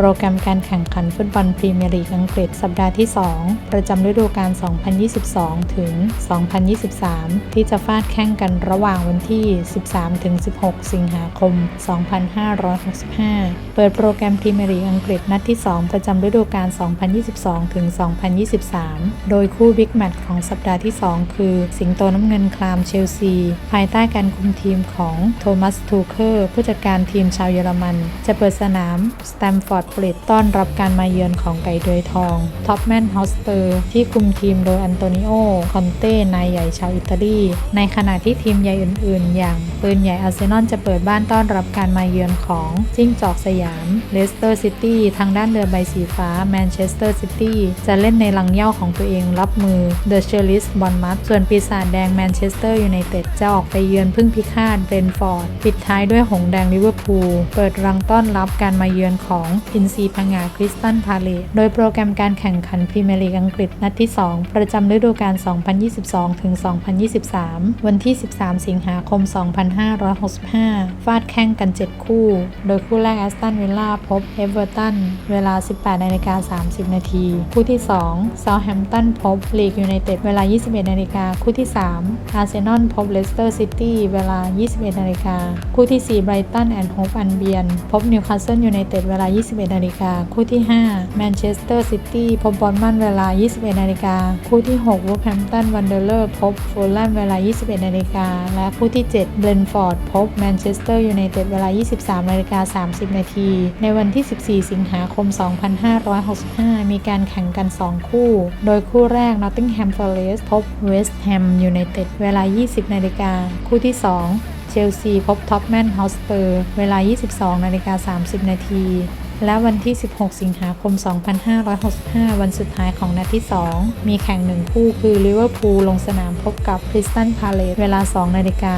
โปรแกรมการแข่งขันฟุตบอลพรีเมียร์ลีกอังกฤษสัปดาห์ที่ 2 ประจำฤดูกาล 2022 ถึง 2023 ที่จะฟาดแข่งกันระหว่างวันที่ 13 ถึง 16 สิงหาคม 2565 เปิดโปรแกรมพรีเมียร์ลีกอังกฤษนัดที่ 2 ประจำฤดูกาล 2022 ถึง 2023 โดยคู่บิ๊กแมตช์ของสัปดาห์ที่ 2 คือ สิงโตน้ำเงินคลามเชลซี ภายใต้การคุมทีมของโทมัส ทูเคอร์ผู้จัดการทีมชาวเยอรมัน จะเปิดสนามสแตมฟอร์ดบริดต้อนรับการมาเยือนของไก่เดือยทองท็อปแมนฮอสเปอร์ที่คุมทีมโดยอันโตนิโอ คอนเต้ นายใหญ่ชาวอิตาลี ในขณะที่ทีมใหญ่อื่นๆ อย่างปืนใหญ่อาร์เซนอลจะเปิดบ้านต้อนรับการมาเยือนของจิ้งจอกสยามเลสเตอร์ซิตี้ทางด้านเรือใบสีฟ้าแมนเชสเตอร์ซิตี้จะเล่นในลังเย่าของตัวเองรับมือเดอะเชลลิสบอลมัสส่วนปีศาจแดงแมนเชสเตอร์ยูไนเต็ดจะออกไปเยือนพึ่งพิฆาตเบรนฟอร์ดปิดท้ายด้วยหงส์แดงลิเวอร์พูลเปิดรังต้อนรับการมาเยือนของอินซีพังงาคริสตันพาเลตโดยโปรแกรมการแข่งขันพรีเมียร์ลีกอังกฤษนัดที่ 2 ประจำฤดูกาล 2022 ถึง 2023 วันที่ 13 สิงหาคม 2565 ฟาดแข่งกัน 7 คู่ โดยคู่แรกแอสตันวิลล่าพบเอเวอร์ตัน เวลา 18นาฬิกา30 นาที คู่ที่ 2 เซาแฮมป์ตันพบลีกยูไนเต็ด เวลา 21นาฬิกา คู่ที่ 3 อาร์เซนอลพบเลสเตอร์ซิตี้ เวลา 21นาฬิกา คู่ที่ 4 ไบรตันแอนด์โฮปอันเบียน พบนิวคาสเซิลยูไนเต็ด เวลา21นาฬิกาคู่ที่ 5 แมนเชสเตอร์ซิตี้พบบอลมันเวลา 21นาฬิกาคู่ที่ 6 วูแฮมป์ตันวันเดอร์เลอร์พบฟูลแลมเวลา 21นาฬิกาและคู่ที่ 7 เบรนฟอร์ดพบแมนเชสเตอร์ยูไนเต็ดเวลา 23นาฬิกา30 นาที ในวันที่ 14 สิงหาคม 2565 มีการแข่งกัน 2 คู่ โดยคู่แรก Nottingham Forest พบ West Ham United เวลา 20นาฬิกาคู่ที่ 2เชลซีพบท็อปแมนฮอสเปอร์ เวลา 22 นาฬิกา 30 นาที และวันที่ 16 สิงหาคม 2565 วันสุดท้ายของนัดที่ 2 มีแข่งหนึ่งคู่คือลิเวอร์พูลลงสนามพบกับคริสตันพาเลตเวลา 2 นาฬิกา